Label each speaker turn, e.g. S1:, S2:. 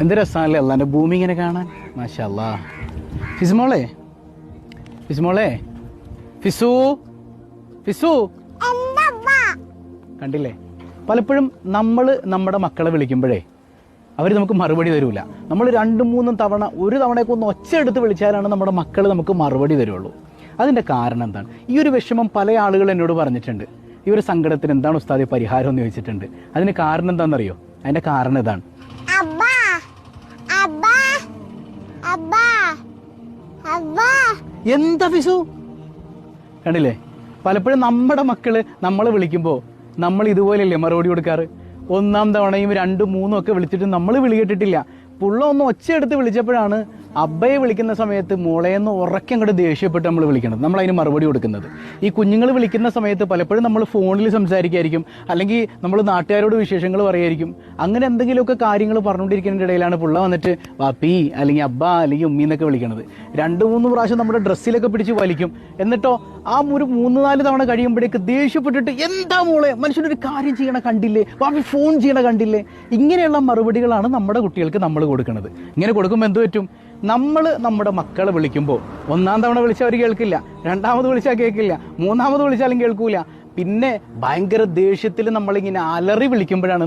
S1: എന്ത് രസമാണല്ലേ അല്ലാന്റെ ഭൂമി ഇങ്ങനെ കാണാൻ? മാഷല്ല. ഫിസ്മോളെ? ഫിസ്മോളെ? ഫിസു? ഫിസു? കണ്ടില്ലേ? പലപ്പോഴും നമ്മൾ നമ്മുടെ മക്കളെ വിളിക്കുമ്പോഴേ അവർ നമുക്ക് മറുപടി തരൂല. നമ്മൾ രണ്ടും മൂന്നും തവണ ഒരു തവണയൊക്കെ ഒന്ന് ഒച്ച എടുത്ത് വിളിച്ചാലാണ് നമ്മുടെ മക്കൾ നമുക്ക് മറുപടി തരുള്ളൂ. അതിന്റെ കാരണം എന്താണ്? ഈ ഒരു വിഷമം പല ആളുകൾ എന്നോട് പറഞ്ഞിട്ടുണ്ട്. ഈ ഒരു സങ്കടത്തിന് എന്താണ് ഉസ്താദി പരിഹാരം എന്ന് ചോദിച്ചിട്ടുണ്ട്. അതിന് കാരണം എന്താണെന്നറിയോ? അതിന്റെ കാരണം ഇതാണ്. എന്താ ഫിസു? കണ്ടില്ലേ? പലപ്പോഴും നമ്മുടെ മക്കൾ നമ്മളെ വിളിക്കുമ്പോൾ നമ്മൾ ഇതുപോലെയല്ലേ മറുപടി കൊടുക്കാറ്? ഒന്നാം തവണയും രണ്ടും മൂന്നും ഒക്കെ വിളിച്ചിട്ട് നമ്മൾ വിളി കേട്ടിട്ടില്ല. പുള്ള ഒന്ന് ഒച്ചയെടുത്ത് വിളിച്ചപ്പോഴാണ് അബ്ബയെ വിളിക്കുന്ന സമയത്ത് മോളേന്ന് ഉറക്കെ അങ്ങോട്ട് ദേഷ്യപ്പെട്ട് നമ്മൾ വിളിക്കണം. നമ്മൾ അതിന് മറുപടി കൊടുക്കുന്നത്. ഈ കുഞ്ഞുങ്ങൾ വിളിക്കുന്ന സമയത്ത് പലപ്പോഴും നമ്മൾ ഫോണിൽ സംസാരിക്കായിരിക്കും. അല്ലെങ്കിൽ നമ്മൾ നാട്ടുകാരോട് വിശേഷങ്ങൾ പറയായിരിക്കും. അങ്ങനെ എന്തെങ്കിലുമൊക്കെ കാര്യങ്ങൾ പറഞ്ഞുകൊണ്ടിരിക്കുന്നതിന്റെ ഇടയിലാണ് പുള്ള വന്നിട്ട് വാപ്പി അല്ലെങ്കിൽ അബ്ബ അല്ലെങ്കിൽ ഉമ്മി എന്നൊക്കെ വിളിക്കണത്. രണ്ട് മൂന്ന് പ്രാവശ്യം നമ്മുടെ ഡ്രസ്സിലൊക്കെ പിടിച്ച് വലിക്കും. എന്നിട്ടോ ആ ഒരു മൂന്ന് നാല് തവണ കഴിയുമ്പോഴേക്ക് ദേഷ്യപ്പെട്ടിട്ട് എന്താ മോളെ? മനുഷ്യനൊരു കാര്യം ചെയ്യണ കണ്ടില്ലേ? വാപ്പി ഫോൺ ചെയ്യണ കണ്ടില്ലേ? ഇങ്ങനെയുള്ള മറുപടികളാണ് നമ്മുടെ കുട്ടികൾക്ക് നമ്മൾ കൊടുക്കുന്നത് ഇങ്ങനെ കൊടുക്കുമ്പോൾ എന്ത് പറ്റും? നമ്മൾ നമ്മുടെ മക്കളെ വിളിക്കുമ്പോൾ ഒന്നാം തവണ വിളിച്ചാൽ അവർ കേൾക്കില്ല രണ്ടാമത് വിളിച്ചാൽ കേൾക്കില്ല മൂന്നാമത് വിളിച്ചാലും കേൾക്കൂല. പിന്നെ ഭയങ്കര ദേഷ്യത്തിൽ നമ്മളിങ്ങനെ അലറി വിളിക്കുമ്പോഴാണ്